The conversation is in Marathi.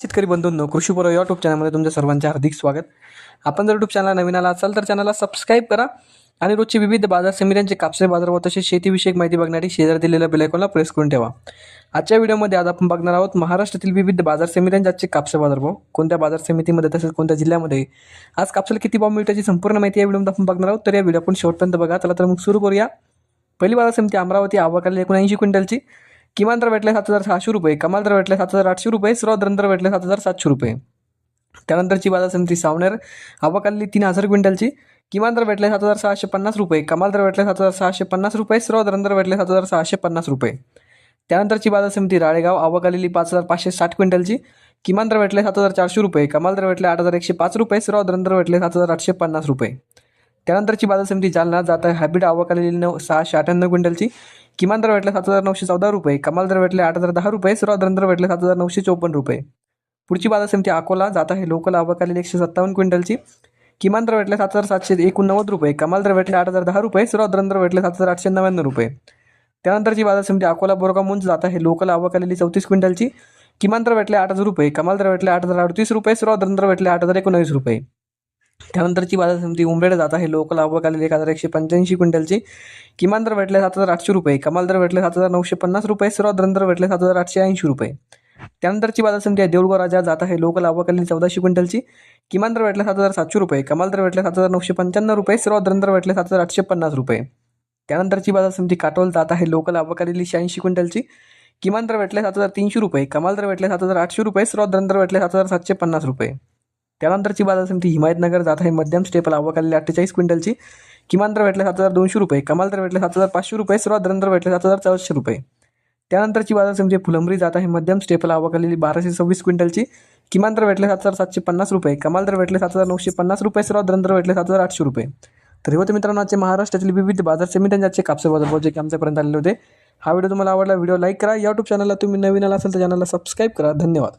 शेतकरी बंधूंनो कृषी बरो यूट्यूब चॅनलमध्ये तुमच्या सर्वांचे हार्दिक स्वागत. आपण जर यूट्यूब चॅनल नवीन आला असाल तर चॅनलला सबस्क्राईब करा आणि रोजची विविध बाजार समित्यांचे कापसे बाजार व तसेच शेतीविषयक माहिती बघण्यासाठी शेजार दिलेल्या बेलायकॉनला प्रेस करून ठेवा. आजच्या व्हिडिओमध्ये आज आपण बघणार आहोत महाराष्ट्रातील विविध बाजार समित्यांचे आजचे कापसे बाजार भाव. कोणत्या बाजार समितीमध्ये तसेच कोणत्या जिल्ह्यामध्ये? आज कापसाला किती भाव मिळतो याची संपूर्ण माहिती या व्हिडिओमध्ये आपण बघणार आहोत. तर या व्हिडिओ आपण शेवटपर्यंत बघा. चला तर मग सुरू करूया. पहिली बाजार समिती अमरावती आवाकाली एकोणऐंशी क्विंटलची. किमान दर भेटले सात हजार सहाशे रुपये कमाल दर भेटले सात हजार आठशे रुपये सर्वात दर भेटले सात हजार सातशे रुपये. त्यानंतरची बाजार समिती सावनेर आवाकाली तीन हजार क्विंटलची. किमान दर भेटले सात हजार सहाशे पन्नास रुपये कमाल दर भेटले सात हजार सहाशे पन्नास रुपये सर्वात दर भेटले सात हजार सहाशे पन्नास रुपये. त्यानंतरची बाजार समिती राळेगाव आवाकालेली पाच हजार पाचशे साठ क्विंटलची. किमान दर भेटले सात हजार चारशे रुपये कमाल दर भेटले आठ हजार एकशे पाच रुपये सर्वात दर भेटले सात हजार आठशे पन्नास रुपये. त्यानंतरची बाजार समिती जालना जात आहे हॅबिट आवाकालेली नऊ सहाशे अठ्ठ्याण्णव क्विंटलची. किमान दर भेटले सात हजार नऊशे चौदा रुपये कमाल दर भेटले आठ हजार दहा रुपये सर्वात दर भेटले सात हजार नऊशे चौपन्न रुपये. पुढची बाजार समिती अकोला जात आहे लोकल आवाकालेली एकशे सत्तावन्न क्विंटलची. किमान दर भेटले सात हजार सातशे एकोणनव्वद रुपये कमाल दर भेटले आठ हजार दहा रुपये सर्वात दर भेटले सात हजार आठशे नव्याण्णव रुपये. त्यानंतरची बाजार समिती अकोला बोरगाव मुंज जात आहे लोकल आवाकालेली चौतीस क्विंटलची. किमान दर भेटले आठ हजार रुपये कमाल दर भेटले आठ हजार अडतीस रुपये सर्वात दर भेटले आठ हजार एकोणवीस रुपये. त्यानंतरची बाजार समिती उमरेड जात आहे. लोकल आवक एक हजार एकशे पंच्याऐंशी क्विंटलची. किमान दर भेटले सात हजार आठशे रुपये. कमाल दर भेटले सात हजार नऊशे पन्नास रुपये. सर्वात दर भेटले सात हजार आठशे ऐंशी रुपये. त्यानंतरची बाजार समिती आहे. देऊळगाव राजा जात आहे. लोकल आवकाली चौदाशे क्विंटलची. किमान दर भेटले सात हजार सातशे रुपये. कमाल दर भेटले सात हजार नऊशे पंच्याण्णव रुपये. सर्वात दर भेटले सात हजार आठशे पन्नास रुपये. त्यानंतरची बाजार समिती काटोल जात आहे. लोकल आवकालेली शहाऐंशी क्विंटलची. किमान दर भेटले सात हजार तीनशे रुपये. कमाल दर भेटले सात हजार आठशे रुपये. सर्वात दर भेटले सात हजार सातशे पन्नास रुपये. त्यानंतरची बाजार समिती हिमायतनगर जात आहे. मध्यम स्टेपल आवकालेली अठ्ठेचाळीस क्विंटलची. किमान दर भेटले सात हजार दोनशे रुपये. कमाल दर भेटले सात हजार पाचशे रुपये. सर्वात दर भेटले सात हजार चारशे रुपये. त्यानंतरची बाजार समिती फुलंबरी जात आहे. मध्यम स्टेपल आवकालेली बाराशे सव्वीस क्विंटलची. किमान दर भेटले सात हजार सातशे पन्नास रुपये. कमाल दर भेटले सात हजार नऊशे पन्नास रुपये. सर्वात दर भेटले सात हजार आठशे रुपये. तर होते मित्रांनो आजचे महाराष्ट्रातील विविध बाजार समित्यांचे आजचे कापसे बाजार भाव जे की आमच्यापर्यंत आलेले होते. हा व्हिडिओ तुम्हाला आवडला व्हिडिओ लाईक करा. यूट्यूब चॅनलला तुम्ही नवीन आला असेल तर चॅनलला सबस्क्राईब करा. धन्यवाद.